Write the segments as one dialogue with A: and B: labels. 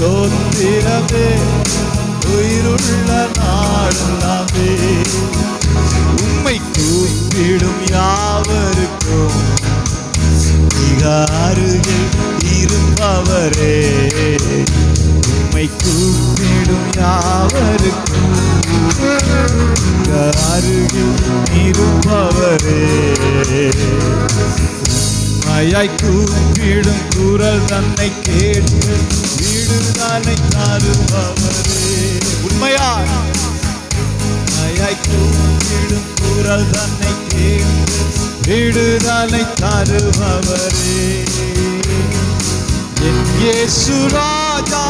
A: ஸ்தோத்திரமே உயிருள்ள நாடெல்லாமே உண்மை கூப்பிடும் யாவருக்கும் மிக அருகில் இருப்பவரே. உண்மை கூப்பிடும் யாவருக்கும் அருகில் இருப்பவரே. உண்மையாய் கூப்பிடும் குரல் தன்னை கேட்டு வீடு தானே தாருபவரே உண்மையா? உண்மையாய் கூப்பிடும் குரல் தன்னை கேட்டு விடுதலை தருபவரே என் இயேசு ராஜா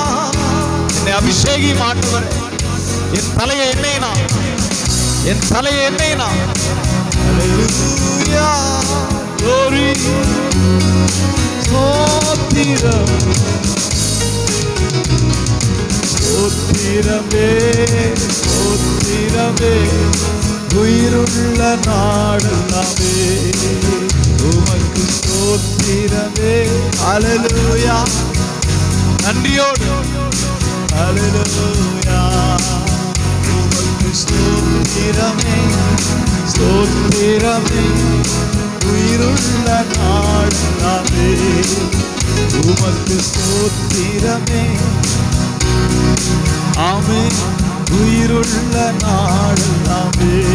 A: என்னை அபிஷேகி மாட்டுவர். என் தலையை என்னைனா என் தலையை என்னைனா Hallelujah, glory, சோத்திரம் சோத்திரமே சோத்திரமே உயிருள்ள நாடெல்லாமே உமக்கு சோத்திரமே. அலலுயா நன்றியோடு. அலலுயா உமக்கு ஸ்தோத்திரமே ஸ்தோத்திரமே உயிருள்ள நாடெல்லாமே உமக்கு சோத்திரமே ஆமே உயிருள்ள நாடெல்லாமே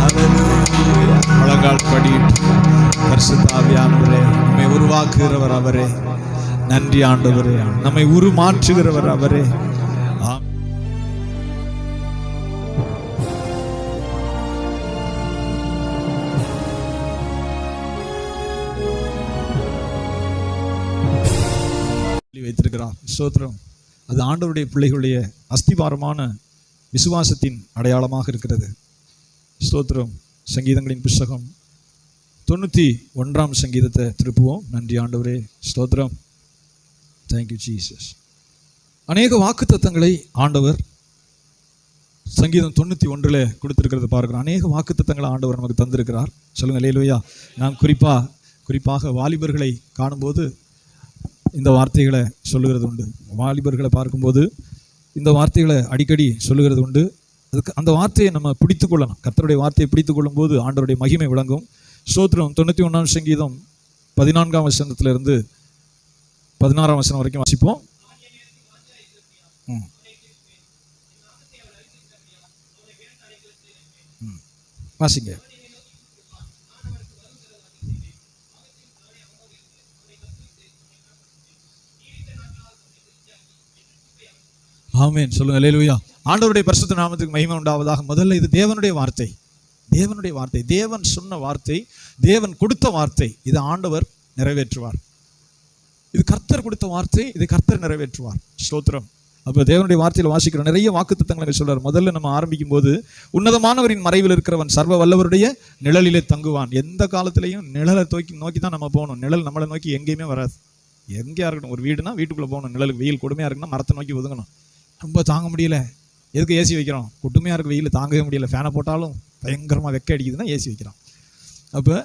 A: Hallelujah. முழங்கால் படியிட்டு பரிசுத்தாவியானவரே நம்மை உருவாக்குகிறவர் அவரே. நன்றி ஆண்டவரே. நம்மை உருமாற்றுகிறவர் அவரே. சொல்லி வைத்திருக்கிறார் ஸ்தோத்திரம் அது ஆண்டவருடைய பிள்ளைகளுடைய அஸ்திபாரமான விசுவாசத்தின் அடையாளமாக இருக்கிறது. ஸ்தோத்திரம் சங்கீதங்களின் புஸ்தகம் தொண்ணூற்றி ஒன்றாம் சங்கீதத்தை திருப்புவோம். நன்றி ஆண்டவரே. ஸ்தோத்திரம். தேங்க்யூ ஜீசஸ் அநேக வாக்கு தத்தங்களை ஆண்டவர் சங்கீதம் தொண்ணூற்றி ஒன்றில் கொடுத்துருக்கிறத பார்க்குறோம் அநேக வாக்கு தத்தங்களை ஆண்டவர் நமக்கு தந்திருக்கிறார். சொல்லுங்கள் லேலுவையா நான் குறிப்பாக குறிப்பாக வாலிபர்களை காணும்போது இந்த வார்த்தைகளை சொல்லுகிறது உண்டு. வாலிபர்களை பார்க்கும்போது இந்த வார்த்தைகளை அடிக்கடி சொல்லுகிறது உண்டு. அதுக்கு அந்த வார்த்தையை நம்ம பிடித்து கொள்ளணும் கர்த்தருடைய வார்த்தையை பிடித்து கொள்ளும்போது ஆண்டருடைய மகிமை விளங்கும். சோத்ரம் தொண்ணூற்றி ஒன்றாம் சங்கீதம் பதினான்காம் வசனத்திலிருந்து பதினாறாம் வசனம் வரைக்கும் வாசிப்போம். வாசிங்க. ஆமேன். சொல்லுங்க லேலுயா ஆண்டவருடைய பரிசுத்த நாமத்துக்கு மகிமை உண்டாவதாக. முதல்ல இது தேவனுடைய வார்த்தை. தேவனுடைய வார்த்தை. தேவன் சொன்ன வார்த்தை தேவன் கொடுத்த வார்த்தை இது ஆண்டவர் நிறைவேற்றுவார். இது கர்த்தர் கொடுத்த வார்த்தை இது கர்த்தர் நிறைவேற்றுவார். ஸ்தோத்திரம். அப்போ தேவனுடைய வார்த்தையில் வாசிக்கிறோம் நிறைய வாக்குத்தத்தங்களை சொல்றார். முதல்ல நம்ம ஆரம்பிக்கும் போது உன்னதமானவரின் மறைவில் இருக்கிறவன் சர்வ வல்லவருடைய நிழலிலே தங்குவான். எந்த காலத்திலையும் நிழலை தூக்கி நோக்கி தான் நம்ம போகணும். நிழல் நம்மளை நோக்கி எங்கேயுமே வராது. எங்கேயா இருக்கணும். ஒரு வீடுனா வீட்டுக்குள்ளே போகணும். நிழலுக்கு வெயில் கொடுமையாக இருக்குன்னா மரத்தை நோக்கி ஒதுங்கணும். ரொம்ப தாங்க முடியல. எதுக்கு ஏசி வைக்கிறோம்? குட்டுமையாக இருக்க வெயில் தாங்கவே முடியல. ஃபேனை போட்டாலும் பயங்கரமாக வெக்க அடிக்குதுன்னா ஏசி வைக்கிறோம். அப்போ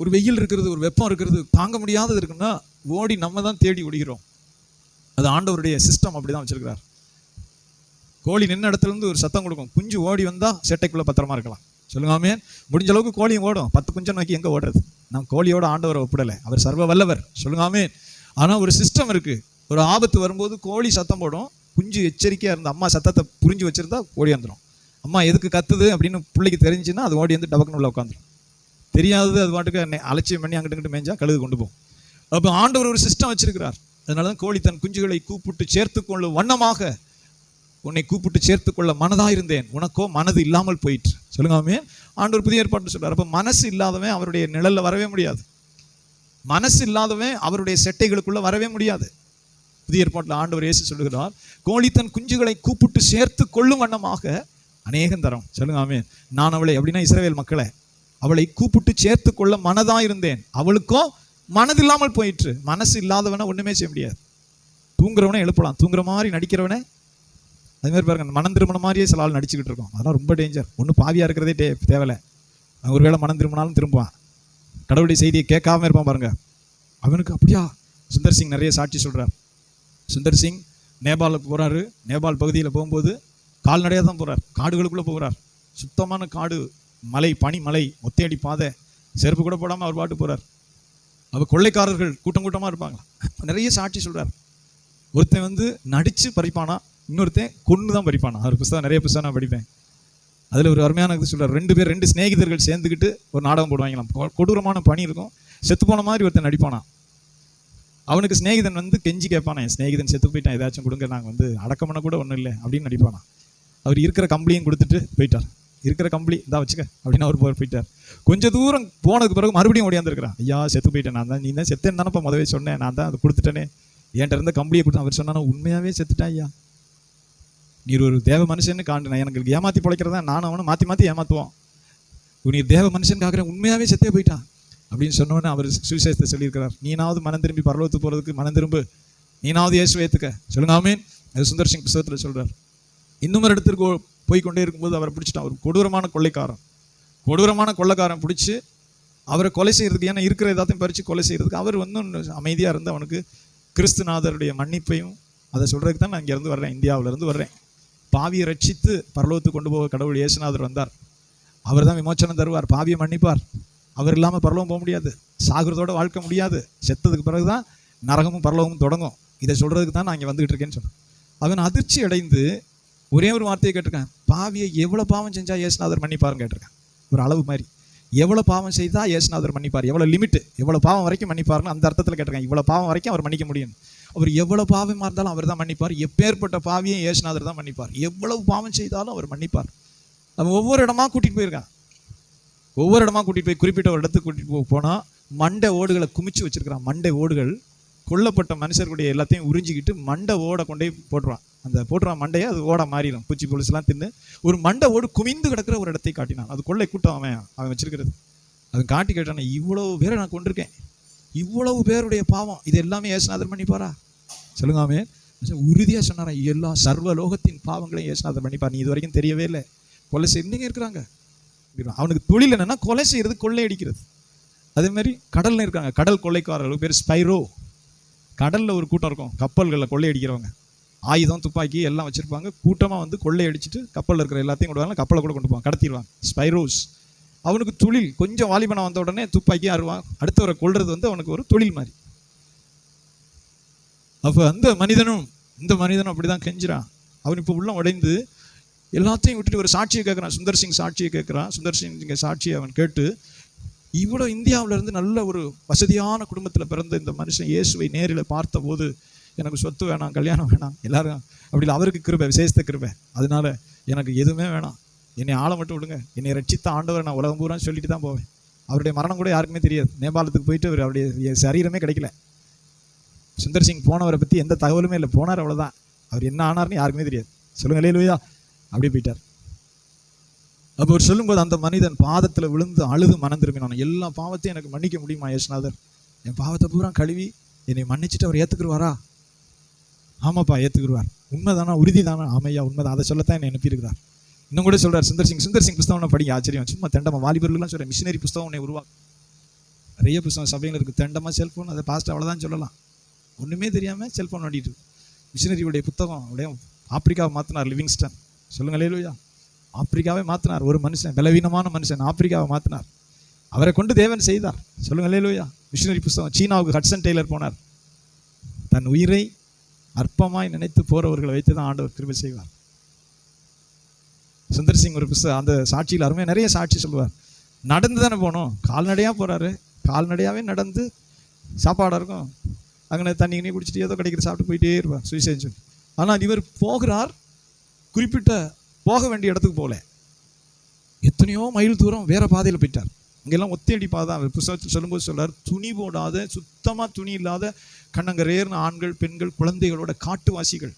A: ஒரு வெயில் இருக்கிறது ஒரு வெப்பம் இருக்கிறது தாங்க முடியாதது இருக்குன்னா ஓடி நம்ம தான் தேடி ஓடுகிறோம். அது ஆண்டவருடைய சிஸ்டம் அப்படி தான் வச்சுருக்கிறார். கோழி நின்ன இடத்துல இருந்து ஒரு சத்தம் கொடுக்கும். குஞ்சு ஓடி வந்தால் செட்டைக்குள்ளே பத்திரமா இருக்கலாம். சொல்லுங்காமே முடிஞ்ச அளவுக்கு கோழியும் ஓடும். பத்து குஞ்சம் நோக்கி எங்கே ஓடுறது? நான் கோழியோட ஆண்டவரை ஒப்பிடலை. அவர் சர்வ வல்லவர். சொல்லுங்காமே ஆனால் ஒரு சிஸ்டம் இருக்குது ஒரு ஆபத்து வரும்போது கோழி சத்தம் போடும். குஞ்சு எச்சரிக்கையாக இருந்த அம்மா சத்தத்தை புரிஞ்சு வச்சிருந்தா ஓடி வந்துடும் அம்மா எதுக்கு கத்துது? அப்படின்னு பிள்ளைக்கு தெரிஞ்சுன்னா அது ஓடி வந்து டபக்குன்னு உள்ள உட்காந்துரும் தெரியாதது அது பாட்டுக்கு என்னை அலட்சியம் பண்ணி அங்கிட்டு மேஞ்சா மேய்ஞ்சா கழுகு கொண்டு போகும். அப்போ ஆண்டவர் ஒரு சிஸ்டம் வச்சிருக்கிறார். அதனால தான் கோழி தன் குஞ்சுகளை கூப்பிட்டு சேர்த்து கொள்ளும் வண்ணமாக உன்னை கூப்பிட்டு சேர்த்து கொள்ள மனதாக இருந்தேன். உனக்கோ மனது இல்லாமல் போயிட்டு சொல்லுங்காமே ஆண்டவர் புதிய ஏற்பாட்டு சொல்றார். அப்போ மனசு இல்லாதவன் அவருடைய நிழலில் வரவே முடியாது. மனசு இல்லாதவன் அவருடைய செட்டைகளுக்குள்ளே வரவே முடியாது. புதிய ஏற்பாட்டில் ஆண்டவர் இயேசு சொல்லுகிறார் கோழி தன் குஞ்சுகளை கூப்பிட்டு சேர்த்து கொள்ளும் வண்ணமாக அநேகம் தரம். சொல்லுங்க ஆமே நான் அவளை அப்படின்னா இஸ்ரவேல் மக்களை அவளை கூப்பிட்டு சேர்த்து கொள்ள மனதா இருந்தேன். அவளுக்கும் மனது இல்லாமல் போயிற்று. மனசு இல்லாதவனை ஒண்ணுமே செய்ய முடியாது. தூங்குறவனை எழுப்பலாம். தூங்குற மாதிரி நடிக்கிறவனே அது மாதிரி பாருங்க மனம் திருமண மாதிரியே சில ஆள் நடிச்சுக்கிட்டு இருக்கோம். அதெல்லாம் ரொம்ப டேஞ்சர் ஒன்றும் பாவியா இருக்கிறதே டே தேவையில்ல அவன் ஒருவேளை மனம் திரும்பினாலும் திரும்புவான். கடவுளுடைய செய்தியை கேட்காம இருப்பான் பாருங்க. அவனுக்கு அப்படியா? சுந்தர் சிங் நிறைய சாட்சி சொல்கிறார் சுந்தர் சிங் நேபாளுக்கு போகிறாரு நேபாள் பகுதியில் போகும்போது கால்நடையாக தான் போகிறார் காடுகளுக்குள்ளே போகிறார். சுத்தமான காடு மலை பனி மலை ஒத்தையடி பாதை செருப்பு கூட போடாமல் அவர் பாட்டு போகிறார் அவர் கொள்ளைக்காரர்கள் கூட்டம் கூட்டமாக இருப்பாங்க. நிறைய சாட்சி சொல்கிறார் ஒருத்தன் வந்து நடித்து பறிப்பானா இன்னொருத்தன் கொன்று தான் பறிப்பானா. அவர் புஸ்தகம் நிறைய புஸ்தகம் நான் படிப்பேன். அதில் ஒரு அருமையான இது ரெண்டு பேர் ரெண்டு சிநேகிதர்கள் சேர்ந்துக்கிட்டு ஒரு நாடகம் போடுவாங்களாம். கொ- கொடூரமான பணி இருக்கும். செத்து போன மாதிரி ஒருத்தன் நடிப்பானா. அவனுக்கு ஸ்நேகிதன் வந்து கெஞ்சி கேட்பானே என் சிநேகிதன் செத்து போயிட்டான் ஏதாச்சும் கொடுங்க நாங்கள் வந்து அடக்கம் பண்ண கூட ஒன்றும் இல்லை அப்படின்னு நடிப்பானா. அவர் இருக்கிற கம்பளியும் கொடுத்துட்டு போயிட்டார். இருக்கிற கம்பளி இதான் வச்சுக்க அப்படின்னு அவர் போய் போயிட்டார். கொஞ்சம் தூரம் போனதுக்கு பிறகு மறுபடியும் ஓடியாந்துருக்கிறான் ஐயா செத்து போயிட்டேன் நான் தான் நீ தான் செத்தேன்னு தானப்பா முதவே சொன்னேன் நான் தான் அதை கொடுத்துட்டேனே. என்கிட்ட இருந்த கம்பளியை கொடுத்து அவர் சொன்னா உண்மையாகவே செத்துட்டேன் ஐயா? நீர் ஒரு தேவ மனுஷன்னு காண்டு எனக்கு ஏமாற்றி பிழைக்கிறதா நானும் அவனை மாற்றி மாற்றி ஏமாத்துவோம். நீ தேவ மனுஷன் காக்குறேன் உண்மையாகவே செத்தே போயிட்டான். அப்படின்னு சொன்னோன்னு அவர் சுவிசேஷத்தை சொல்லியிருக்கிறார். நீனாவது மனம் திரும்பி பரலோத்து போகிறதுக்கு மனம் திரும்பு. நீனாவது இயேசு ஏற்றுக்க சொல்லுங்க ஆமீன். அது சுந்தர் சிங் புஸ்தகத்தில் சொல்கிறார் இன்னும் ஒரு இடத்திற்கு போய் கொண்டே இருக்கும்போது அவரை பிடிச்சிட்டான். ஒரு கொடூரமான கொள்ளைக்காரன். கொடூரமான கொள்ளைக்காரன் பிடிச்சி அவரை கொலை செய்கிறதுக்கு ஏன்னா இருக்கிற எல்லாத்தையும் பறித்து கொலை செய்கிறதுக்கு அவர் வந்து அமைதியாக இருந்து அவனுக்கு கிறிஸ்துநாதருடைய மன்னிப்பையும் அதை சொல்கிறதுக்கு தான் நான் இங்கேருந்து வர்றேன். இந்தியாவுல இருந்து வர்றேன். பாவியை ரட்சித்து பரலோகத்துக்கு கொண்டு போக கடவுள் இயேசுநாதர் வந்தார். அவர் தான் விமோச்சனம் தருவார். பாவியை மன்னிப்பார். அவர் இல்லாமல் பரலோகம் போக முடியாது. சாகிறதோட வாழ்க்கை முடியாது. செத்ததுக்கு பிறகு தான் நரகமும் பரலோகமும் தொடங்கும். இதை சொல்கிறதுக்கு தான் நான் இங்கே வந்துகிட்டு இருக்கேன்னு சொன்னேன் அவன் அதிர்ச்சி அடைந்து ஒரே ஒரு வார்த்தையை கேட்டிருக்கேன். பாவியை எவ்வளோ பாவம் செஞ்சால் ஏசுநாதர் மன்னிப்பாருன்னு கேட்டிருக்கேன். ஒரு அளவு மாதிரி. எவ்வளோ பாவம் செய்தா ஏசுநாதர் மன்னிப்பார்? எவ்வளோ லிமிட் எவ்வளோ பாவம் வரைக்கும் மன்னிப்பார்னு அந்த அர்த்தத்தில் கேட்டிருக்கேன். இவ்வளோ பாவம் வரைக்கும் அவர் மன்னிக்க முடியும் அவர் எவ்வளோ பாவமாக இருந்தாலும் அவர் தான் மன்னிப்பார். எப்பேற்பட்ட பாவியும் ஏசுநாதர் தான் மன்னிப்பார். எவ்வளவு பாவம் செய்தாலும் அவர் மன்னிப்பார். அவன் ஒவ்வொரு இடமா கூட்டிகிட்டு போயிருக்கான். ஒவ்வொரு இடமா கூட்டிட்டு போய் குறிப்பிட்ட ஒரு இடத்துக்கு கூட்டிட்டு போய் போனா மண்டை ஓடுகளை குமிச்சு வச்சிருக்கிறான் மண்டை ஓடுகள் கொல்லப்பட்ட மனுஷர்களுடைய எல்லாத்தையும் உறிஞ்சிக்கிட்டு மண்டை ஓட கொண்டே போட்டுருவான். அந்த போட்டுருவான் மண்டையை அது ஓட மாறிடும். பூச்சி பொலிசுலாம் தின்னு ஒரு மண்டை ஓடு குமிந்து கிடக்கிற ஒரு இடத்தை காட்டினான். அது கொள்ளை கூட்டம் அவன் அவன் வச்சிருக்கிறது. அவன் காட்டி கேட்டான் இவ்வளவு பேரை நான் கொண்டிருக்கேன் இவ்வளவு பேருடைய பாவம். இது எல்லாமே ஏசுநாதன் பண்ணிப்பாரா சொல்லுங்காமே உறுதியாக சொன்னாரா எல்லா சர்வ லோகத்தின் பாவங்களையும் ஏசுநாதன் பண்ணிப்பார் நீ இது வரைக்கும் தெரியவே இல்லை. கொலை செஞ்சுங்க இருக்கிறாங்க. அவனுக்கு தொழில் என்னன்னா கொலை செய்யறது கொள்ளையடிக்கிறது அதே மாதிரி கடலில் இருக்காங்க. கடல் கொள்ளைக்காரர்கள் பேர் ஸ்பைரோ. கடலில் ஒரு கூட்டம் இருக்கும். கப்பல்களில் கொள்ளையடிக்கிறவங்க ஆயுதம் துப்பாக்கி எல்லாம் வச்சிருப்பாங்க. கூட்டமாக வந்து கொள்ளையடிச்சிட்டு கப்பலில் இருக்கிற எல்லாத்தையும் கொண்டு வரலாம் கப்பலை கூட கொண்டு போவாங்க. கடத்திடுவாங்க. ஸ்பைரோஸ். அவனுக்கு தொழில் கொஞ்சம் வாலிபனம் வந்த உடனே துப்பாக்கி அருவான் அடுத்தவரை கொள்வது வந்து அவனுக்கு ஒரு தொழில் மாதிரி. அப்போ அந்த மனிதனும் இந்த மனிதனும் அப்படிதான் கெஞ்சுறான். அவன் இப்போ உள்ள உடைந்து எல்லாத்தையும் விட்டுட்டு ஒரு சாட்சியை கேட்குறான் சுந்தர் சிங் சாட்சியை கேட்குறான் சுந்தர் சிங் இங்கே சாட்சியை அவன் கேட்டு இவ்வளோ இந்தியாவிலேருந்து நல்ல ஒரு வசதியான குடும்பத்தில் பிறந்த இந்த மனுஷன் இயேசுவை நேரில் பார்த்தபோது எனக்கு சொத்து வேணாம் கல்யாணம் வேணாம் எல்லாரும் அப்படி இல்லை. அவருக்கு கிருபை விசேஷத்த கிருபை. அதனால எனக்கு எதுவுமே வேணாம். என்னை ஆளை மட்டும் விடுங்க. என்னை ரட்சித்த ஆண்டவர் நான் உலகம் பூரா சொல்லிட்டு தான் போவேன். அவருடைய மரணம் கூட யாருக்குமே தெரியாது. நேபாளத்துக்கு போயிட்டு அவர் அவருடைய சரீரமே கிடைக்கல. சுந்தர் சிங் போனவரை பற்றி எந்த தகவலுமே இல்லை. போனார் அவ்வளோதான் அவர் என்ன ஆனார்னு யாருக்குமே தெரியாது. சொல்லுங்க இல்லையா அப்படியே போயிட்டார். அப்போ அவர் சொல்லும்போது அந்த மனிதன் பாதத்தில் விழுந்து அழுது மனம் திரும்பினான் எல்லா பாவத்தையும் எனக்கு மன்னிக்க முடியுமா யேசுநாதர்? என் பாவத்தை பூரா கழுவி என்னை மன்னிச்சுட்டு அவர் ஏற்றுக்குருவாரா ஆமாப்பா ஏற்றுக்குருவார் உண்மைதானா உறுதி தானா ஆமையா உண்மைதான் அதை சொல்லத்தான் என்னை அனுப்பியிருக்கிறார். இன்னும் கூட சொல்கிறார் சுந்தர் சிங் சுந்தர் சிங் புஸ்தகம் படிக்க ஆச்சரியம். சும்மா தெண்டமா வாலிபர்களும் சொல்கிறேன் மிஷினரி புஸ்தகம் உன்னை உருவாக்கும் நிறைய புஸ்தகம் சபையில் இருக்குது தெண்டமாக செல்ஃபோன் அதை பாஸ்ட் அவ்வளோதான் சொல்லலாம். ஒன்றுமே தெரியாமல் செல்ஃபோன் நோண்டிட்டு மிஷினரியுடைய புத்தகம் அப்படியே ஆப்பிரிக்காவை மாற்றினார் லிவிங்ஸ்டன். சொல்லுங்க லேலுயா ஆப்பிரிக்காவே மாற்றினார் ஒரு மனுஷன் பலவீனமான மனுஷன் ஆப்பிரிக்காவை மாற்றினார் அவரை கொண்டு தேவன் செய்தார். சொல்லுங்க லேலுயா மிஷினரி புஸ்தகம் சீனாவுக்கு ஹட்சன் டெய்லர் போனார். தன் உயிரை அற்பமாய் நினைத்து போறவர்களை வைத்து தான் ஆண்டவர் திரும்ப செய்வார். சுந்தர் சிங் ஒரு புஸ்தகம் அந்த சாட்சியில் அருமையாக நிறைய சாட்சி சொல்லுவார். நடந்து தானே போனோம். கால்நடையாக போறாரு. கால்நடையாகவே நடந்து சாப்பாடாக இருக்கும். அங்கே தண்ணி கிண்ணி குடிச்சிட்டு ஏதோ கிடைக்கிற சாப்பிட்டு போயிட்டே இருப்பார். சுவிசேஷம். ஆனால் இவர் போகிறார். குறிப்பிட்ட போக வேண்டிய இடத்துக்கு போகல. எத்தனையோ மைல் தூரம் வேற பாதையில் போயிட்டார். அங்கெல்லாம் ஒத்தையடி பாதை அவர் புஸ்தகத்தில் சொல்லும்போது சொல்றார் துணி போடாத சுத்தமாக துணி இல்லாத கண்ணங்கரேர்னு ஆண்கள் பெண்கள் குழந்தைகளோட காட்டுவாசிகள்.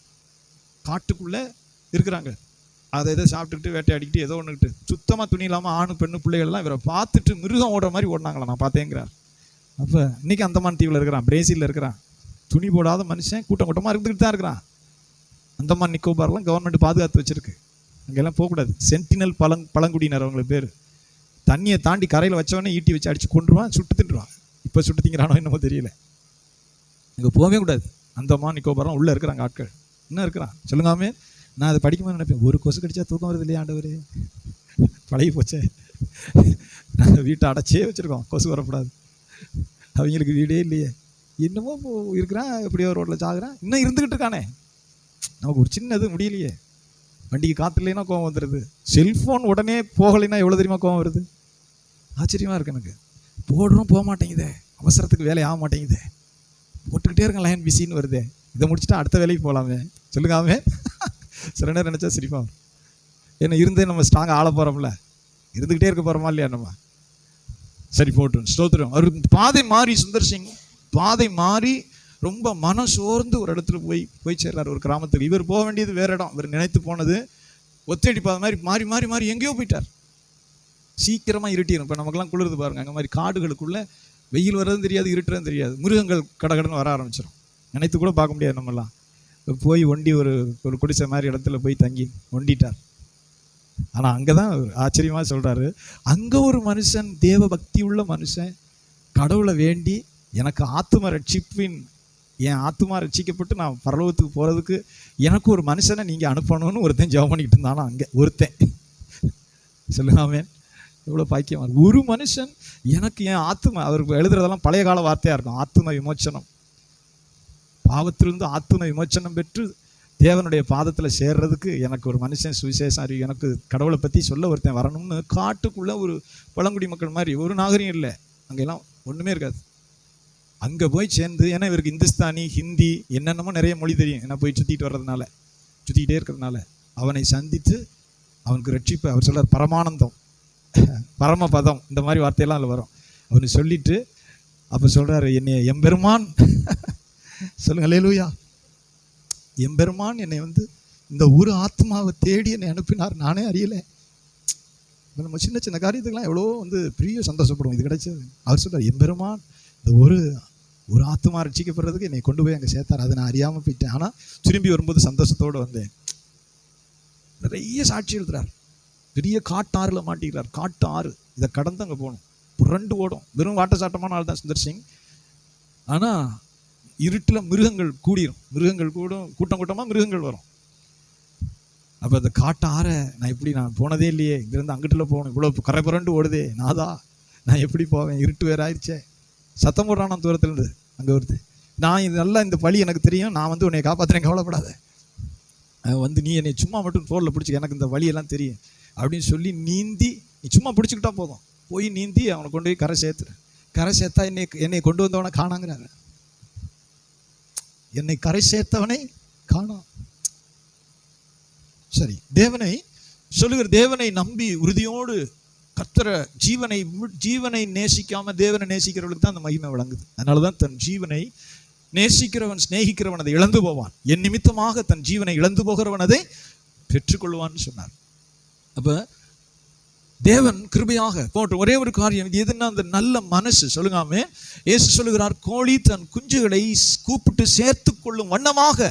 A: காட்டுக்குள்ளே இருக்கிறாங்க. அதை எதை சாப்பிட்டுட்டு வேட்டையாடிக்கிட்டு ஏதோ ஒன்றுக்கிட்டு சுத்தமாக துணி இல்லாமல் ஆணு பெண்ணு பிள்ளைகள்லாம் இவரை பார்த்துட்டு மிருகம் ஓடுற மாதிரி ஓடினாங்களா? நான் பார்த்தேங்கிறார். அப்போ இன்னைக்கு அந்தமான் தீவில் இருக்கிறான் பிரேசிலில் இருக்கிறான். துணி போடாத மனுஷன் கூட்டம் கூட்டமாக இருந்துக்கிட்டு தான் இருக்கிறான். அந்தமான் நிக்கோபார்லாம் கவர்மெண்ட் பாதுகாத்து வச்சுருக்கு. அங்கெல்லாம் போகக்கூடாது. சென்டினல் பழங் பழங்குடியினர் அவங்களுக்கு பேர். தண்ணியை தாண்டி கரையில் வச்சவொடனே ஈட்டி வச்சு அடித்து கொண்டுருவான் சுட்டு தின்றுவான். இப்போ சுட்டு திங்கிறானோ என்னமோ தெரியல. அங்கே போகவே கூடாது. அந்தமான் நிக்கோபார்லாம் உள்ளே இருக்கிறாங்க ஆட்கள். இன்னும் இருக்கிறான். சொல்லுங்காமே நான் அதை படிக்கும்போது நினைப்பேன் ஒரு கொசு கடிச்சா தூக்கம் வருது இல்லையா ஆண்டவர்? பழகி போச்சே. நாங்கள் வீட்டை அடைச்சே வச்சுருக்கோம். கொசு வரக்கூடாது. அவங்களுக்கு வீடே இல்லையே. என்னமோ போ- இருக்கிறான் எப்படியோ ரோட்டில் சாகுறான். இன்னும் இருந்துக்கிட்டு இருக்கானே. நமக்கு ஒரு சின்னது முடியலையே. வண்டிக்கு காற்று இல்லைன்னா கோவம் வந்துடுது செல்ஃபோன் உடனே போகலைன்னா எவ்வளோ தெரியுமா கோவம் வருது? ஆச்சரியமாக இருக்கு எனக்கு. போடுறோம் போக மாட்டேங்குதே. அவசரத்துக்கு வேலை ஆக மாட்டேங்குதே. போட்டுக்கிட்டே இருக்கேன் லைன் பிஸின்னு வருதே. இதை முடிச்சுட்டா அடுத்த வேலைக்கு போகலாமே சொல்லுங்காமே சில நேரம் நினச்சா சிரிப்பா என்ன ஏன்னா இருந்தே நம்ம ஸ்ட்ராங்காக ஆள போகிறோம்ல இருந்துக்கிட்டே இருக்க போகிறோமா இல்லையா நம்ம? சரி போட்டுரும். ஸ்தோத்திரம். அவர் பாதை மாறி சுந்தர் சிங். பாதை மாறி ரொம்ப மனம் சோர்ந்து ஒரு இடத்துல போய் போய் சேர்றார் ஒரு கிராமத்துக்கு. இவர் போக வேண்டியது வேற இடம். இவர் நினைத்து போனது ஒத்தடி பாதை மாதிரி மாறி மாறி மாறி எங்கேயோ போயிட்டார். சீக்கிரமாக இருட்டிடும் இப்போ நமக்கெல்லாம் குளிர்ந்து பாருங்க. அங்கே மாதிரி காடுகளுக்குள்ளே வெயில் வர்றதும் தெரியாது இருட்டுறதும் தெரியாது. மிருகங்கள் கடகடன்னு வர ஆரம்பிச்சிடும் நினைத்து கூட பார்க்க முடியாது நம்மலாம் போய் ஒண்டி ஒரு ஒரு குடிசை மாதிரி இடத்துல போய் தங்கி ஒண்டிட்டார். ஆனால் அங்கே தான் ஆச்சரியமாக சொல்கிறாரு அங்கே ஒரு மனுஷன் தேவ பக்தி உள்ள மனுஷன் கடவுளை வேண்டி எனக்கு ஆத்ம ரட்சிப்பின் என் ஆத்துமா ரட்சிக்கப்பட்டு நான் பரலோகத்துக்கு போகிறதுக்கு எனக்கு ஒரு மனுஷனை நீங்கள் அனுப்பணும்னு ஒருத்தன் ஜெபம் பண்ணிக்கிட்டு இருந்தானா அங்கே? ஒருத்தன். சொல்லாமே எவ்வளோ பாக்கியமா ஒரு மனுஷன் எனக்கு என் ஆத்தும அவர் எழுதுறதெல்லாம் பழைய கால வார்த்தையாக இருக்கும். ஆத்ம விமோச்சனம். பாவத்திலிருந்து ஆத்ம விமோச்சனம் பெற்று தேவனுடைய பாதத்தில் சேர்றதுக்கு எனக்கு ஒரு மனுஷன் சுவிசேஷம் அறிவு எனக்கு கடவுளை பற்றி சொல்ல ஒருத்தன் வரணும்னு காட்டுக்குள்ளே ஒரு பழங்குடி மக்கள் மாதிரி ஒரு நாகரிகம் இல்லை. அங்கெல்லாம் ஒன்றுமே இருக்காது. அங்கே போய் சேர்ந்து ஏன்னா இவருக்கு இந்துஸ்தானி ஹிந்தி என்னென்னமோ நிறைய மொழி தெரியும். ஏன்னா போய் சுற்றிட்டு வர்றதுனால சுற்றிக்கிட்டே இருக்கிறதுனால. அவனை சந்தித்து அவனுக்கு ரட்சிப்பு அவர் சொல்கிறார் பரமானந்தம். பரமபதம் இந்த மாதிரி வார்த்தையெல்லாம் அதில் வரும். அவனு சொல்லிட்டு அப்போ சொல்கிறார் என்னை எம்பெருமான். சொல்லுங்கள் லேலூயா எம்பெருமான் என்னை வந்து இந்த ஒரு ஆத்மாவை தேடி என்னை அனுப்பினார். நானே அறியலை. நம்ம சின்ன சின்ன காரியத்துக்கெல்லாம் எவ்வளோ வந்து பெரிய சந்தோஷப்படுவோம். இது கிடைச்சது. அவர் சொல்கிறார் எம்பெருமான் இந்த ஒரு ஒரு ஆத்மா ரட்சிக்கப்படுறதுக்கு என்னை கொண்டு போய் அங்கே சேர்த்தார். அதை நான் அறியாமல் போயிட்டேன். ஆனால் திரும்பி வரும்போது சந்தோஷத்தோடு வந்தேன். நிறைய சாட்சி எழுதுறார். பெரிய காட்டாறுல மாட்டிக்கிறார். காட்டு ஆறு இதை கடந்து அங்கே போகணும். புரண்டு ஓடும். வெறும் வாட்டசாட்டமான ஆள் தான் சுந்தர் சிங். ஆனால் இருட்டில் மிருகங்கள் கூடிரும். மிருகங்கள் கூடும். கூட்டம் கூட்டமாக மிருகங்கள் வரும். அப்போ அந்த காட்டார நான் எப்படி நான் போனதே இல்லையே. இங்கேருந்து அங்கிட்டில் போகணும். இவ்வளோ கரை புரண்டு ஓடுதே. நாதா நான் எப்படி போவேன்? இருட்டு வேற ஆயிடுச்சே சத்தம் போடுறான் நான் தூரத்துலேருந்து அங்கே வருது. நான் இது நல்லா இந்த பழி எனக்கு தெரியும். நான் வந்து உன்னை காப்பாற்றுறேன் கவலைப்படாத. வந்து நீ என்னை சும்மா மட்டும் தோளில் பிடிச்சிக்க. எனக்கு இந்த வழியெல்லாம் தெரியும். அப்படின்னு சொல்லி நீந்தி நீ சும்மா பிடிச்சிக்கிட்டா போதும். போய் நீந்தி அவனை கொண்டு போய் கரை சேர்த்துரு. கரை சேர்த்தா என்னை என்னை கொண்டு வந்தவனை காணாங்கிறாரு. என்னை கரை சேர்த்தவனை காணாம் சரி தேவனை சொல்லுகிற தேவனை நம்பி உறுதியோடு கர்த்தர ஜீவனை ஜீவனை நேசிக்காம தேவனை நேசிக்கிறவளுக்கு தான் அந்த மகிமை விளங்குது. அதனால தான் தன் ஜீவனை நேசிக்கிறவன் சிநேகிக்கிறவன் அதை இழந்து போவான். என் நிமித்தமாக தன் ஜீவனை இழந்து போகிறவன் அதை பெற்றுக்கொள்வான்னு சொன்னார். அப்ப தேவன் கிருபையாக போட்டு ஒரே ஒரு காரியம் இது எதுன்னா அந்த நல்ல மனசு. சொல்லுங்காமே இயேசு சொல்லுகிறார் கோழி தன் குஞ்சுகளை கூப்பிட்டு சேர்த்து கொள்ளும் வண்ணமாக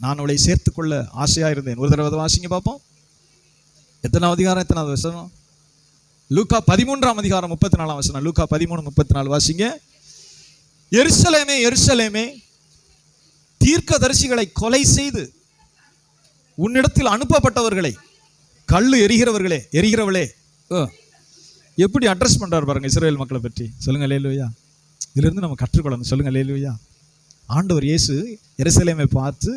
A: நான் அவளை சேர்த்து கொள்ள ஆசையா இருந்தேன். ஒரு தடவை அதை வாசிங்க பார்ப்போம் எத்தனாவது அதிகாரம் எத்தனாவது வசனம்? லூக்கா பதிமூன்றாம் அதிகாரம் முப்பத்தி நாலாம் வசனம். லூக்கா பதிமூணு முப்பத்தி நாலு வாசிங்க. எருசலேமே எருசலேமே தீர்க்கதரிசிகளை கொலை செய்து உன்னிடத்தில் அனுப்பப்பட்டவர்களை கல் எரிகிறவர்களே எரிகிறவளே. ஓ, எப்படி அட்ரஸ் பண்ணுறார் பாருங்க இஸ்ரேல் மக்களை பற்றி. சொல்லுங்க லேலுவையா இதிலிருந்து நம்ம கற்றுக்கொள்ளணும் சொல்லுங்க லேலுவையா ஆண்டவர் இயேசு எருசலேமை பார்த்து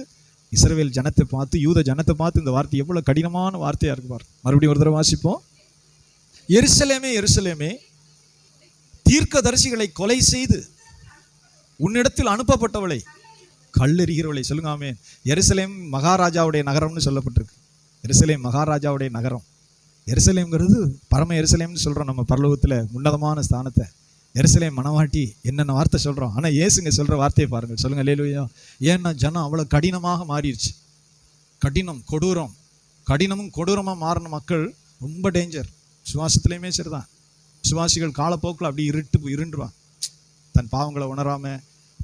A: இஸ்ரேல் ஜனத்தை பார்த்து யூத ஜனத்தை பார்த்து இந்த வார்த்தை எவ்வளோ கடினமான வார்த்தையாக இருக்கு பாரு. மறுபடியும் ஒரு தடவை வாசிப்போம். எருசலேமே எருசலேமே தீர்க்கதரிசிகளை கொலை செய்து உன்னிடத்தில் அனுப்பப்பட்டவளை கல்லெறிகிறவளை. சொல்லுங்க ஆமென். எருசலேம் மகாராஜாவுடைய நகரம்னு சொல்லப்பட்டிருக்கு. எருசலேம் மகாராஜாவுடைய நகரம். எருசலேம்ங்கிறது பரம எருசலேம்னு சொல்கிறோம் நம்ம பரலோகத்தில் உன்னதமான ஸ்தானத்தை. எருசலேம் மனவாட்டி என்னென்ன வார்த்தை சொல்கிறோம் ஆனால் ஏசுங்க சொல்கிற வார்த்தையை பாருங்கள். சொல்லுங்கள் லேலுயா ஏன்னா ஜனம் அவ்வளோ கடினமாக மாறிடுச்சு. கடினம் கொடூரம். கடினமும் கொடூரமாக மாறின மக்கள் ரொம்ப டேஞ்சர் சுவாசத்துலேயுமே சரிதான். சுவாசிகள் காலப்போக்கில் அப்படி இருட்டு இருண்டுருவான் தன் பாவங்களை உணராம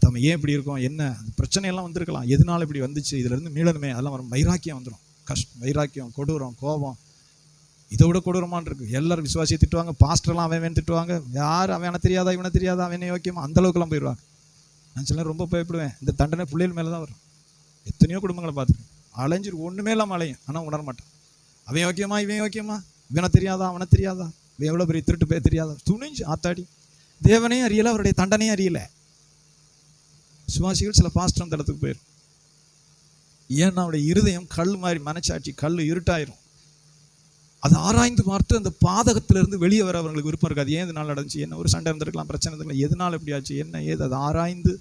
A: தம்ம ஏன் இப்படி இருக்கோம் என்ன? பிரச்சனையெல்லாம் வந்திருக்கலாம். எதனால இப்படி வந்துச்சு? இதுலேருந்து மீளணுமே. அதெல்லாம் வரும். வைராக்கியம் வந்துடும் கஷ்டம் வைராக்கியம் கொடூரம் கோபம். இதை விட கொடூரமான இருக்கு. எல்லாரும் விசுவாசியை திட்டுவாங்க. பாஸ்டர்லாம் அவன் வேணும் திட்டுவாங்க. யார் அவனை? தெரியாதா? இவனை தெரியாதா? அவனை யோக்கியமா? அந்த அளவுக்குலாம் போயிடுவாங்க. நான் சில ரொம்ப பயப்படுவேன். இந்த தண்டனை பிள்ளைகள் மேலே தான் வரும். எத்தனையோ குடும்பங்களை பார்த்துருக்கேன். அலைஞ்சிரு ஒன்றுமே இல்லாமல் அலையும். ஆனால் உணர மாட்டான் அவன் யோக்கியமா? இவன் யோக்கியமா? இவனை தெரியாதா? அவனை தெரியாதா? எவ்வளோ பெரிய திருட்டு பேர் தெரியாதா? துணிஞ்சு ஆத்தாடி. தேவனையும் அறியலை அவருடைய தண்டனையும் அறியலை. சுவாசிகள் சில பாஸ்டர் அந்த இடத்துக்கு போயிரு. ஏன்னா அவருடைய இருதயம் கல் மாதிரி மனச்சாட்சி கல் இருட்டாயிரும். அதை ஆராய்ந்து பார்த்து அந்த பாதகத்திலிருந்து வெளியே வர அவங்களுக்கு விருப்பம் இருக்காது. ஏன் இதனால் நடந்துச்சு? என்ன? ஒரு சண்டை இருந்திருக்கலாம் பிரச்சனை இருந்திருக்கலாம் எதனால் எப்படி ஆச்சு? என்ன? ஏது? அதை ஆராய்ந்து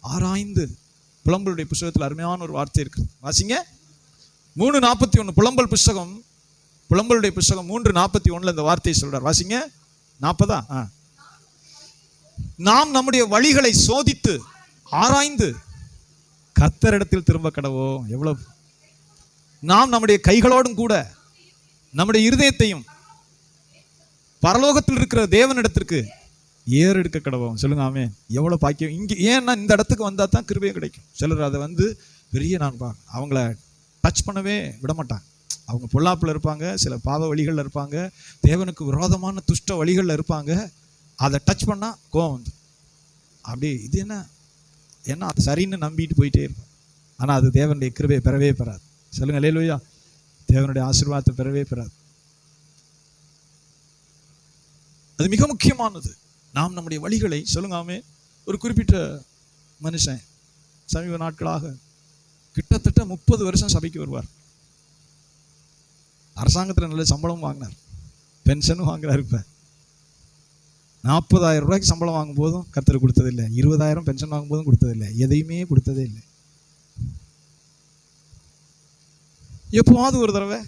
A: ஆராய்ந்து புலம்பலுடைய புஸ்தகத்தில் அருமையான ஒரு வார்த்தை இருக்குது. வாசிங்க. மூணு நாற்பத்தி ஒன்று புலம்பல் புஸ்தகம் புலம்பலுடைய புஸ்தகம் மூன்று நாற்பத்தி ஒன்றில் இந்த வார்த்தையை சொல்கிறார் வாசிங்க. நாற்பதா? ஆ. நாம் நம்முடைய வழிகளை சோதித்து ஆராய்ந்து கத்தரிடத்தில் திரும்ப கடவோம். எவ்வளவு? நாம் நம்முடைய கைகளோடும் கூட நம்முடைய இருதயத்தையும் பரலோகத்தில் இருக்கிற தேவனிடத்திற்கு ஏறெடுக்க கடவோம். சொல்லுங்க ஆமே எவ்வளவு பாக்கியம். இங்கே ஏன்னா இந்த இடத்துக்கு வந்தா தான் கிருபையும் கிடைக்கும். சிலர் அதை வந்து பெரிய நான் அவங்கள டச் பண்ணவே விட மாட்டாங்க அவங்க பொல்லாப்புல இருப்பாங்க சில பாவ வழிகளில் இருப்பாங்க தேவனுக்கு விரோதமான துஷ்ட வழிகளில் இருப்பாங்க அதை டச் பண்ணா கோவம் வந்து அப்படி இது என்ன? ஏன்னா அது சரின்னு நம்பிட்டு போயிட்டே இருப்பேன் ஆனால் அது தேவனுடைய கிருபையை பெறவே பெறாது. சொல்லுங்க லேலுயா தேவனுடைய ஆசீர்வாதத்தை பெறவே பெறாது. அது மிக முக்கியமானது. நாம் நம்முடைய வழிகளை சொல்லுங்காமே ஒரு குறிப்பிட்ட மனுஷன் சமீப நாட்களாக கிட்டத்தட்ட முப்பது வருஷம் சபைக்கு வருவார். அரசாங்கத்தில் நல்ல சம்பளம் வாங்கினார். பென்ஷனும் வாங்குறாரு இப்போ. நாற்பதாயிரம் ரூபாய்க்கு சம்பளம் வாங்கும் போதும் கர்த்தர் கொடுத்ததில்லை. இருபதாயிரம் பென்ஷன் வாங்கும் போதும் கொடுத்ததில்லை. எதையுமே கொடுத்ததே இல்லை. எப்போவாவது ஒரு தடவை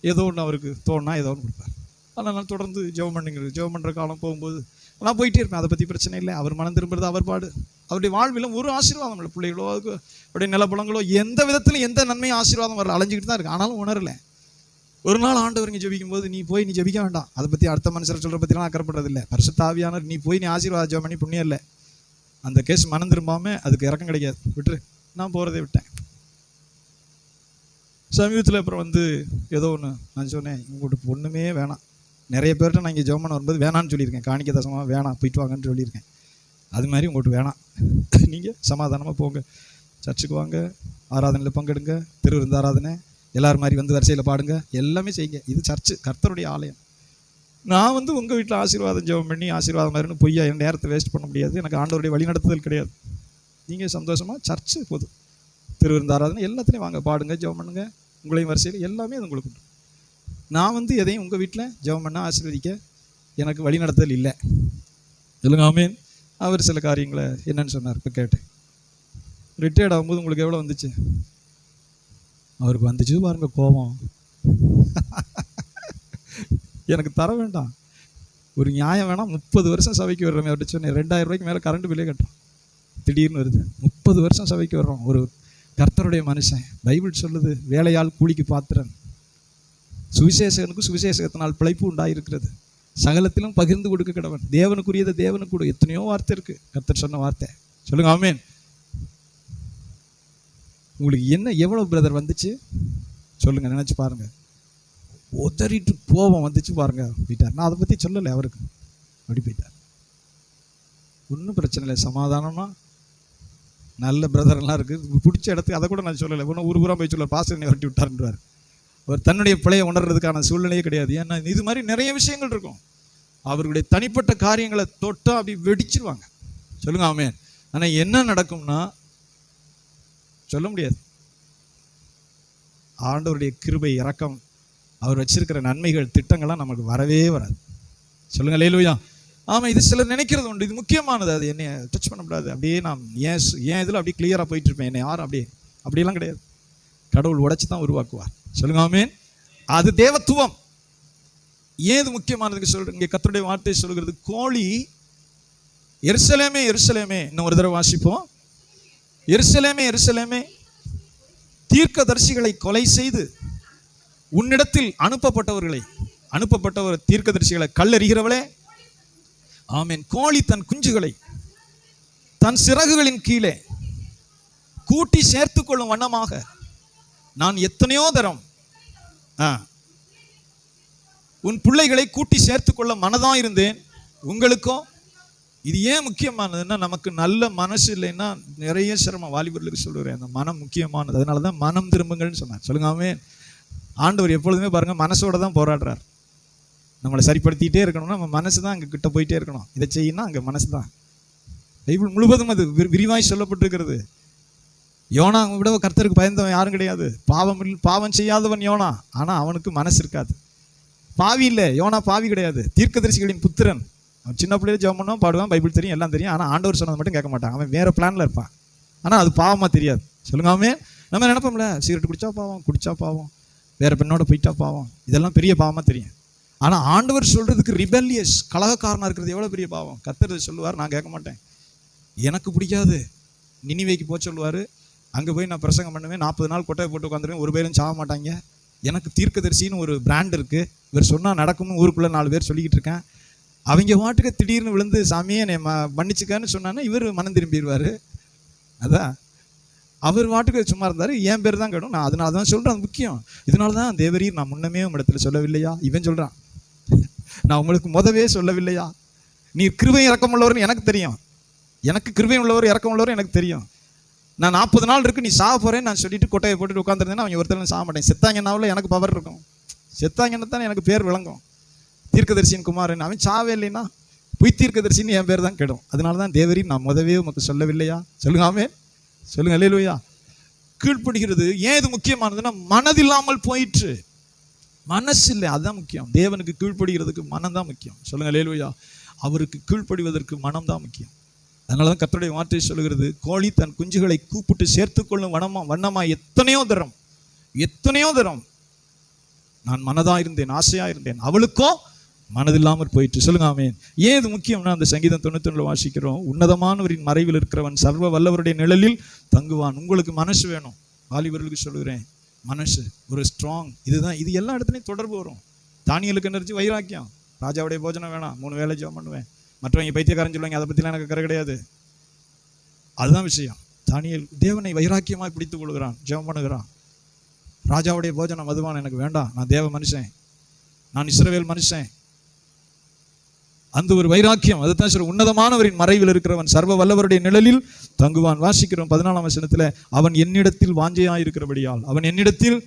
A: ஏதோ ஒன்று அவருக்கு தோணுனா ஏதோ ஒன்று கொடுப்பார். ஆனால் நான் தொடர்ந்து ஜெபம் பண்ணுங்கிறது ஜெபம் பண்ணுற காலம் போகும்போது நான் போயிட்டே இருப்பேன். அதை பற்றி பிரச்சனை இல்லை. அவர் மனம் திரும்புறது அவர் பாடு. அவருடைய வாழ்விலும் ஒரு ஆசீர்வாதம் இல்லை. பிள்ளைகளோ அதுக்கு அவருடைய நிலப்பழங்களோ எந்த விதத்திலும் எந்த நன்மையும் ஆசீர்வாதம் வரல. அலைஞ்சிக்கிட்டு தான் இருக்கு. ஆனாலும் உணரலை. ஒரு நாள் ஆண்டவர் இங்கே ஜெபிக்கும் போது நீ போய் நீ ஜபிக்க வேண்டாம். அதை பற்றி அடுத்த மனுஷரை சொல்கிற பற்றிலாம் அக்கறப்படுறது இல்லை பரிசுத்தாவியானவர் நீ போய் நீ ஆசீர்வாத ஜெபம் பண்ணி புண்ணியம் இல்லை. அந்த கேஸ் மனம் திரும்பாமல் அதுக்கு இறக்கம் கிடைக்காது. விட்டுரு. நான் போகிறதே விட்டேன். சமீபத்தில் அப்புறம் வந்து ஏதோ ஒன்று நான் சொன்னேன் உங்கள்கிட்ட ஒன்றுமே வேணாம். நிறைய பேர்கிட்ட நான் இங்கே ஜெபம் வரும்போது வேணான்னு சொல்லியிருக்கேன். காணிக்க தசமாக வேணாம் போயிட்டு வாங்கன்னு சொல்லியிருக்கேன். அது மாதிரி உங்கள்கிட்ட வேணாம். நீங்கள் சமாதானமாக போங்க. சர்ச்சுக்கு வாங்க. ஆராதனையில் பங்கெடுங்க. திருவிருந்த ஆராதனை. எல்லார் மாதிரி வந்து வரிசையில் பாடுங்க. எல்லாமே செய்யுங்க. இது சர்ச்சு கர்த்தருடைய ஆலயம். நான் வந்து உங்கள் வீட்டில் ஆசீர்வாதம் ஜெபம் பண்ணி ஆசீர்வாதம் மாதிரின்னு பொய்யா என் நேரத்தை வேஸ்ட் பண்ண முடியாது. எனக்கு ஆண்டவருடைய வழிநடத்துதல் கிடையாது. நீங்கள் சந்தோஷமாக சர்ச்சு போதும். திருவிருந்தாராதனை எல்லாத்துலேயும் வாங்க. பாடுங்க ஜெபம் பண்ணுங்க. உங்களையும் வரிசையில் எல்லாமே அது உங்களுக்கு உண்டு. நான் வந்து எதையும் உங்கள் வீட்டில் ஜெபம் பண்ண ஆசீர்வதிக்க எனக்கு வழிநடத்தல் இல்லை. சொல்லுங்க ஆமீன். அவர் சில காரியங்களை என்னன்னு சொன்னார் இப்போ கேட்டேன். ரிட்டையர்ட் ஆகும்போது உங்களுக்கு எவ்வளோ வந்துச்சு? அவருக்கு வந்துச்சு. பாருங்க கோபம். எனக்கு தர வேண்டாம். ஒரு நியாயம் வேணாம் முப்பது வருஷம் சபைக்கு வர்றோமே அவர்கிட்ட சொன்னேன் ரெண்டாயிரம் ரூபாய்க்கு மேலே கரண்ட் பில்லே கட்டுறோம் திடீர்னு வருது. முப்பது வருஷம் சபைக்கு வர்றோம். ஒரு கர்த்தருடைய மனுஷன். பைபிள் சொல்லுது வேலையால் கூலிக்கு பாத்திரன். சுவிசேஷகனுக்கு சுவிசேஷகத்தினால் பிழைப்பு உண்டாயிருக்கிறது. சகலத்திலும் பகிர்ந்து கொடுக்க கிடவன். தேவனுக்குரியதை தேவனுக்கு கொடு. எத்தனையோ வார்த்தை இருக்குது கர்த்தர் சொன்ன வார்த்தை. சொல்லுங்க ஆமேன். உங்களுக்கு என்ன எவ்வளோ பிரதர் வந்துச்சு? சொல்லுங்க நினச்சி பாருங்க. உதறிட்டு கோபம் வந்துச்சு பாருங்க போயிட்டார். நான் அதை பற்றி சொல்லலை அவருக்கு. அப்படி போயிட்டார். ஒன்றும் பிரச்சனை இல்லை. சமாதானமா? நல்ல பிரதர்லாம் இருக்குது பிடிச்ச இடத்துக்கு அதை கூட நான் சொல்லலை. ஒன்றும் ஊர் புறம் போய் சொல்ல பாஸ்டர் விரட்டி விட்டார்ன்றார். அவர் தன்னுடைய பிழையை உணர்றதுக்கான சூழ்நிலையே கிடையாது. ஏன்னா இது மாதிரி நிறைய விஷயங்கள் இருக்கும். அவர்களுடைய தனிப்பட்ட காரியங்களை தொட்டால் அப்படி வெடிச்சிருவாங்க. சொல்லுங்க ஆமே ஆனால் என்ன நடக்கும்னா சொல்ல முடியாது. ஆண்டவருடைய கிருபை இறக்கம் அவர் வச்சிருக்கிற நன்மைகள் திட்டங்கள்லாம் நமக்கு வரவே வராது. சொல்லுங்க லேலுயா ஆமா இது சிலர் நினைக்கிறது உண்டு. இது முக்கியமானது. அது என்னை டச் பண்ணக்கூடாது அப்படியே நான் ஏன் ஏன் இதில் அப்படியே கிளியராக போயிட்டு இருப்பேன்? என்னை யாரும் அப்படியே அப்படியெல்லாம் கிடையாது. கடவுள் உடைச்சு தான் உருவாக்குவார். சொல்லுங்க ஆமேன். அது தேவத்துவம். ஏது முக்கியமானதுக்கு சொல்றேன்? இங்கே கத்தருடைய வார்த்தை சொல்கிறது கோழி எருசலேமே எருசலேமே. இன்னும் ஒரு தடவை வாசிப்போம். எருசலேமே எருசலேமே. தீர்க்கதரிசிகளை கொலை செய்து உன்னிடத்தில் அனுப்பப்பட்டவர்களை அனுப்பப்பட்டவர் தீர்க்கதரிசிகளை கல்லறிகிறவளே. ஆமேன். கோழி தன் குஞ்சுகளை தன் சிறகுகளின் கீழே கூட்டி சேர்த்து கொள்ளும் வண்ணமாக நான் எத்தனையோ தரம் ஆ, உன் பிள்ளைகளை கூட்டி சேர்த்து கொள்ள மனதாக இருந்தேன் உங்களுக்கும் இது ஏன் முக்கியமானதுன்னா நமக்கு நல்ல மனசு இல்லைன்னா நிறைய சிரமம். வாலிபர்களுக்கு சொல்லுறேன் அந்த மனம் முக்கியமானது. அதனால தான் மனம் திரும்புங்கள்னு சொன்னார். சொல்லுங்க ஆண்டவர் எப்பொழுதுமே பாருங்கள் மனசோட தான் போராடுறார். நம்மளை சரிப்படுத்திகிட்டே இருக்கணும்னா நம்ம மனசு தான் அங்கே கிட்ட போயிட்டே இருக்கணும். இதை செய்யணும் அங்கே மனசு தான். பைபிள் முழுவதும் அது விரிவாய் சொல்லப்பட்டிருக்கிறது. யோனா விட கர்த்தருக்கு பயந்தவன் யாரும் கிடையாது. பாவம் பாவம் செய்யாதவன் யோனா. ஆனால் அவனுக்கு மனசு இருக்காது. பாவி இல்லை. யோனா பாவி கிடையாது. தீர்க்கதரிசிகளின் புத்திரன். சின்ன பிள்ளையில ஜெபம் பண்ணுவான் பாடுவான் பைபிள் தெரியும் எல்லாம் தெரியும். ஆனால் ஆண்டவர் சொன்னது மட்டும் கேட்க மாட்டான். அவன் வேற பிளான்ல இருப்பான். ஆனால் அது பாவமாக தெரியாது. சொல்லுங்க நம்ம நினைப்போம்ல? சிகரெட் குடிச்சா பாவம் குடிச்சா பாவம். வேற பெண்ணோட போயிட்டா பாவம். இதெல்லாம் பெரிய பாவமாக தெரியும். ஆனால் ஆண்டவர் சொல்றதுக்கு ரிபெல்லியஸ் கலகக்காரனாக இருக்கிறது எவ்வளோ பெரிய பாவம்? கத்துறது சொல்லுவார் நான் கேட்க மாட்டேன். எனக்கு பிடிக்காது. நினிவேக்கு போக சொல்லுவார். அங்கே போய் நான் பிரசங்கம் பண்ணுவேன் நாற்பது நாள் கொட்டையை போட்டு உட்காந்துருவேன் ஒரு பேரும் சாக மாட்டாங்க. எனக்கு தீர்க்கதரிசின்னு ஒரு பிராண்ட் இருக்குது இவர் சொன்னால் நடக்கும்னு ஊருக்குள்ளே நாலு பேர் சொல்லிக்கிட்டு இருக்கேன். அவங்க வாட்டுக்கு திடீர்னு விழுந்து சாமியே என்னை ம மன்னிச்சுக்கான்னு சொன்னான்னா இவர் மனம் திரும்பிடுவார். அதான். அவர் வாட்டுக்கு சும்மா இருந்தார். என் பேர் தான் கேடும் நான் அதனால தான் சொல்கிறேன் அது முக்கியம். இதனால தான் தேவரீர் நான் முன்னமே இடத்துல சொல்லவில்லையா? இவன் சொல்கிறான் நான் உங்களுக்கு முதவே சொல்லவில்லையா? நீ கிருவை இறக்கம் உள்ளவர்னு எனக்கு தெரியும். எனக்கு கிருவை உள்ளவர் இறக்கம் உள்ளவர் எனக்கு தெரியும். நான் நாற்பது நாள் இருக்கு நீ சாக போறேன்னு நான் சொல்லிட்டு கொட்டையை போட்டுட்டு உட்காந்துருந்தேன்னா அவங்க ஒருத்தர் சாக மாட்டேன் செத்தாங்கன்னாவில் எனக்கு பவர் இருக்கும். செத்தாங்கன்னா தானே எனக்கு பேர் விளங்கும். தீர்க்கதரிசியின் குமாரன். அவன் சாவே இல்லைன்னா பொய் தீர்க்கதரிசின்னு என் பேர் தான் கெடும். அதனால தான் தேவரி நான் முதவே உமக்கு சொல்லவில்லையா? சொல்லுங்காமே சொல்லுங்க இல்லையா கீழ்ப்படுகிறது ஏன் இது முக்கியமானதுன்னா மனதில்லாமல் போயிற்று. மனசு இல்லை அதுதான் முக்கியம். தேவனுக்கு கீழ்ப்படுகிறதுக்கு மனம் தான் முக்கியம். சொல்லுங்க அல்லேலூயா அவருக்கு கீழ்ப்படிவதற்கு மனம் தான் முக்கியம். அதனால தான் கத்தருடைய வார்த்தை சொல்லுகிறது கோழி தன் குஞ்சுகளை கூப்பிட்டு சேர்த்துக்கொள்ளும் வனமா வண்ணமா எத்தனையோ தரம். எத்தனையோ தரம். நான் மனதா இருந்தேன் ஆசையாக இருந்தேன். அவளுக்கோ மனதில்லாமல் போயிட்டு சொல்லுங்க ஆமேன். ஏன் இது முக்கியம்னா அந்த சங்கீதம் தொண்ணூத்தொன்னுல வாசிக்கிறோம் உன்னதமானவரின் மறைவில் இருக்கிறவன் சர்வ வல்லவருடைய நிழலில் தங்குவான். உங்களுக்கு மனசு வேணும். வாலிபர்களுக்கு சொல்லுகிறேன் மனசு ஒரு ஸ்ட்ராங் இதுதான் இது எல்லா இடத்துலையும் தொடர்பு வரும். தானியலுக்கு என்னச்சு வைராக்கியம். ராஜாவுடைய போஜனம் வேணாம் மூணு வேலை ஜெபம் பண்ணுவேன். மற்றவங்க பைத்தியக்காரன் சொல்லுவாங்க அதை பற்றிலாம் எனக்கு கரை கிடையாது. அதுதான் விஷயம். தானியல் தேவனை வைராக்கியமாக பிடித்துக் கொள்கிறான் ஜெபம் பண்ணுகிறான். ராஜாவுடைய போஜனம் மதுவான் எனக்கு வேண்டாம் நான் தேவ மனுஷன். நான் இஸ்ரவேல் மனுஷன். அந்த ஒரு வைராக்கியம் அதுதான் சொல்ற உன்னதமானவரின் மறைவில் இருக்கிறவன் சர்வ வல்லவருடைய நிழலில் தங்குவான். வாசிக்கிறோம் பதினாலாம் வசனத்துல அவன் என்னிடத்தில் வாஞ்சையாயிருக்கிறபடியால். அவன் என்னிடத்தில்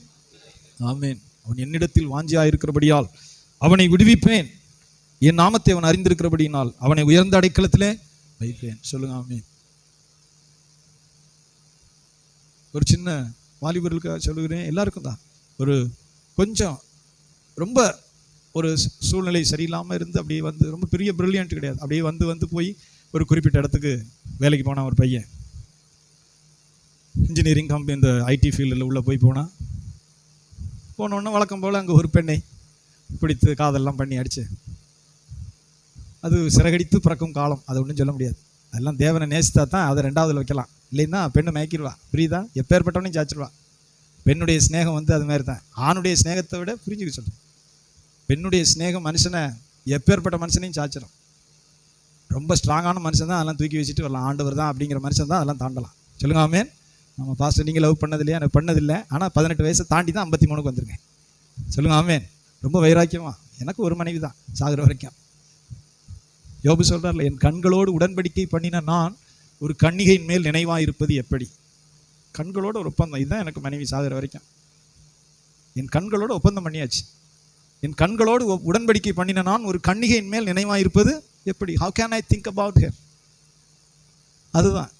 A: ஆமேன். அவன் என்னிடத்தில் வாஞ்சியாயிருக்கிறபடியால் அவனை விடுவிப்பேன். என் நாமத்தை அவன் அறிந்திருக்கிறபடியினால் அவனை உயர்ந்த அடைக்கலத்திலே வைப்பேன். சொல்லுங்க ஆமேன். ஒரு சின்ன வாலிபர்களுக்காக சொல்லுகிறேன் எல்லாருக்கும் தான். ஒரு கொஞ்சம் ரொம்ப ஒரு சூ- சூழ்நிலை சரியில்லாமல் இருந்து அப்படியே வந்து ரொம்ப பெரிய பிரில்லியன்ட் கிடையாது. அப்படியே வந்து வந்து போய் ஒரு குறிப்பிட்ட இடத்துக்கு வேலைக்கு போனான் ஒரு பையன். இன்ஜினியரிங் கம்பெனி இந்த ஐடி ஃபீல்டில் உள்ளே போய் போனான் போனோடனே வழக்கம் போல் அங்கே ஒரு பெண்ணை பிடித்து காதெல்லாம் பண்ணி அடிச்சு. அது சிறகடித்து பிறக்கும் காலம் அதை ஒன்றும் சொல்ல முடியாது. அதெல்லாம் தேவனை நேசித்தா தான் அதை ரெண்டாவதுல வைக்கலாம். இல்லைன்னா பெண்ணை மயக்கிடுவா. புரியுதா? எப்பேற்பட்டவனையும் சாச்சிருவா. பெண்ணுடைய ஸ்நேகம் வந்து அது மாதிரி தான். ஆணுடைய ஸ்நேகத்தை விட புரிஞ்சுக்க சொல்கிறேன் பெண்ணுடைய ஸ்நேகம் மனுஷனை எப்பேற்பட்ட மனுஷனையும் சாச்சிடும் ரொம்ப ஸ்ட்ராங்கான மனுஷன் தான் அதெல்லாம் தூக்கி வச்சுட்டு வரலாம். ஆண்டவர் தான் அப்படிங்கிற மனுஷன் தான் அதெல்லாம் தாண்டலாம். சொல்லுங்க ஆமேன். நம்ம பாஸ்டர் நீங்கள் லவ் பண்ணது இல்லையா எனக்கு பண்ணதில்லை. ஆனால் பதினெட்டு வயசை தாண்டி தான் ஐம்பத்தி மூணுக்கு வந்திருக்கேன். சொல்லுங்க ஆமேன். ரொம்ப வைராக்கியமா. எனக்கு ஒரு மனைவி தான் சாகுற வரைக்கும். யோபு சொல்கிறார்ல என் கண்களோடு உடன்படிக்கை பண்ணின நான் ஒரு கன்னிகையின் மேல் நினைவாக இருப்பது எப்படி? கண்களோட ஒரு ஒப்பந்தம். இதுதான் எனக்கு மனைவி சாகுற வரைக்கும். என் கண்களோட ஒப்பந்தம் பண்ணியாச்சு. என் கண்களோடு உடன்படிக்கை பண்ணின நான் ஒரு கண்ணிகையின் மேல் நினைவாயிருப்பது எப்படி? How can I think about her அதுதான்.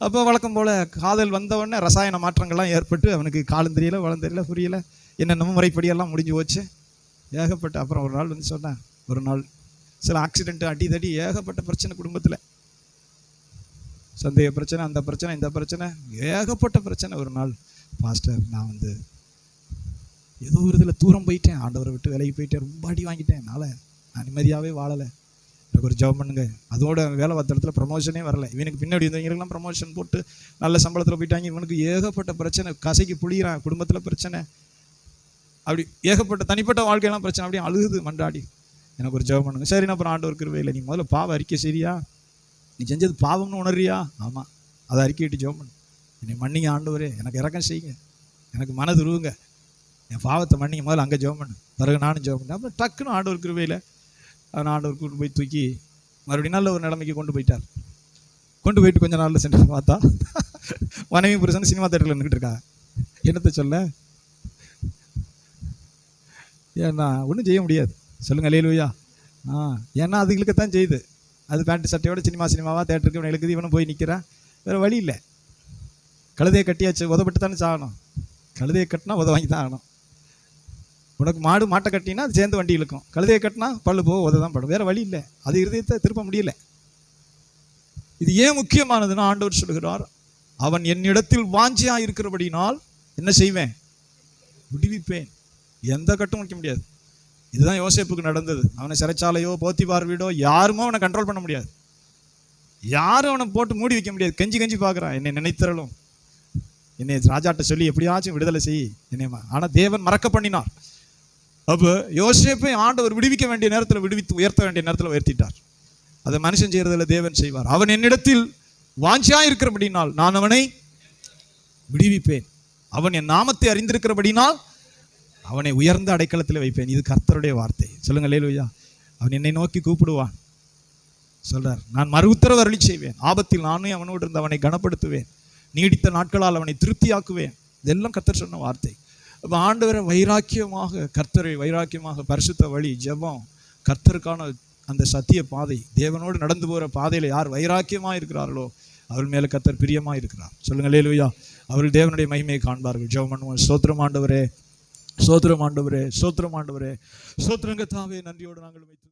A: அப்போ வழக்கம் போல் காதல் வந்தவுடனே ரசாயன மாற்றங்கள்லாம் ஏற்பட்டு அவனுக்கு காலம் தெரியல வளம் தெரியல புரியல. என்னென்னமோ முறைப்படியெல்லாம் முடிஞ்சு போச்சு. ஏகப்பட்ட அப்புறம் ஒரு நாள் வந்து சொன்னேன் ஒரு நாள் சில ஆக்சிடென்ட்டு அடி தடி ஏகப்பட்ட பிரச்சனை குடும்பத்தில். சந்தேக பிரச்சனை அந்த பிரச்சனை இந்த பிரச்சனை ஏகப்பட்ட பிரச்சனை ஒரு நாள். பாஸ்டர் நான் வந்து ஏதோ ஒரு இதில் தூரம் போயிட்டேன். ஆண்டவரை விட்டு விலகி போயிட்டேன். ரொம்ப அடி வாங்கிட்டேன். என்னால் நான் நிம்மதியாகவே வாழலை. எனக்கு ஒரு ஜாப் பண்ணுங்க. அதோட வேலை பார்த்த இடத்துல ப்ரமோஷனே வரல. இவனுக்கு பின்னாடி இருந்தவங்களுக்கெல்லாம் ப்ரமோஷன் போட்டு நல்ல சம்பளத்தில் போயிட்டாங்க. இவனுக்கு ஏகப்பட்ட பிரச்சனை. கசைக்கு புளிகிறான் குடும்பத்தில் பிரச்சனை. அப்படி ஏகப்பட்ட தனிப்பட்ட வாழ்க்கையெல்லாம் பிரச்சனை. அப்படியே அழுகுது மண்டாடி. எனக்கு ஒரு ஜெபம் பண்ணுங்க. சரி நான் அப்புறம் ஆண்டவர் இல்லை நீ முதல்ல பாவம் அறிக்கை சரியா? நீ செஞ்சது பாவம்னு உணர்றியா? ஆமாம் அதை அறிக்கையிட்டு ஜெபம் பண்ணு. என்னை மன்னிங்க ஆண்டவரே. எனக்கு இறக்கம் செய்யுங்க. எனக்கு மனது உருவுங்க என் பாவத்தை மன்னிக்கும் முதல்ல அங்கே ஜோம் பண்ணு. பிறகு நானும் ஜோம் பண்ணேன் அப்புறம் டக்குன்னு ஆண்டவர் கிருபையில் அவன் ஆண்டவர் கூட்டு போய் தூக்கி மறுபடியும் நல்ல ஒரு நிலைமைக்கு கொண்டு போயிட்டார். கொண்டு போயிட்டு கொஞ்சம் நாளில் சென்று பார்த்தா மனைவி புருஷன் சினிமா தேட்டரில் நின்றுட்டு இருக்காங்க என்னத்தை சொல்ல? ஏன்னா ஒன்றும் செய்ய முடியாது. சொல்லுங்கள் லேலுவையா ஆ ஏன்னா அதுகளுக்கு தான் செய்யுது அது பேண்ட் சட்டையோட சினிமா சினிமாவா தேட்டருக்கு இவனை எழுக்குது இவனும் போய் நிற்கிறான் வேறு வழி இல்லை. கழுதையை கட்டியாச்சு உதப்பட்டு தானே சாகணும். கழுதையை கட்டினா உத வாங்கி தான் ஆகணும். உனக்கு மாடு மாட்டை கட்டினா அது சேர்ந்து வண்டி இழுக்கும். கழுதையை கட்டினா பல்லு போக உத தான் படும். வேறு வழி இல்லை. அது இருதயத்தை திருப்ப முடியல. இது ஏன் முக்கியமானதுன்னு ஆண்டவர் சொல்கிறார் அவன் என்னிடத்தில் வாஞ்சியா இருக்கிறபடினால் என்ன செய்வேன்? விடுவிப்பேன். எந்த கட்டும் வைக்க முடியாது. இதுதான் யோசிப்புக்கு நடந்தது. அவனை சிறைச்சாலையோ போத்திபார் வீடோ யாருமோ அவனை கண்ட்ரோல் பண்ண முடியாது. யாரும் அவனை போட்டு மூடி வைக்க முடியாது. கெஞ்சி கெஞ்சி பார்க்குறான். என்னை நினைத்திரலும். என்னை ராஜாட்ட சொல்லி எப்படியாச்சும் விடுதலை செய். என்னையம்மா. ஆனால் தேவன் மறக்க பண்ணினார். அப்போ யோசேப்பை ஆண்டவர் விடுவிக்க வேண்டிய நேரத்தில் விடுவித்து உயர்த்த வேண்டிய நேரத்தில் உயர்த்திட்டார். அதை மனுஷன் செய்கிறதில் தேவன் செய்வார். அவன் என்னிடத்தில் வாஞ்சியாயிருக்கிறபடினால் நான் அவனை விடுவிப்பேன். அவன் என் நாமத்தை அறிந்திருக்கிறபடினால் அவனை உயர்ந்த அடைக்கலத்தில் வைப்பேன். இது கர்த்தருடைய வார்த்தை. சொல்லுங்கள் லேலுயா அவன் என்னை நோக்கி கூப்பிடுவான். சொல்றார் நான் மறு உத்தரவு அருளி செய்வேன். ஆபத்தில் நானே அவனோடு இருந்து அவனை கனப்படுத்துவேன். நீடித்த நாட்களால் அவனை திருப்தியாக்குவேன். இதெல்லாம் கத்தர் சொன்ன வார்த்தை. அப்போ ஆண்டவரை வைராக்கியமாக கர்த்தரை வைராக்கியமாக பரிசுத்த வழி ஜெபம் கர்த்தருக்கான அந்த சத்திய பாதை தேவனோடு நடந்து போகிற பாதையில் யார் வைராக்கியமாக இருக்கிறார்களோ அவள் மேலே கர்த்தர் பிரியமாக இருக்கிறார். சொல்லுங்கள் லேலுயா அவர்கள் தேவனுடைய மகிமையை காண்பார்கள். ஜெபம் பண்ணுவோம். சோத்திரம் ஆண்டவரே சோத்திரம் ஆண்டவரே சோத்திரம் ஆண்டவரே. சோத்திரங்க தாவே நன்றியோடு நாங்கள் வைத்து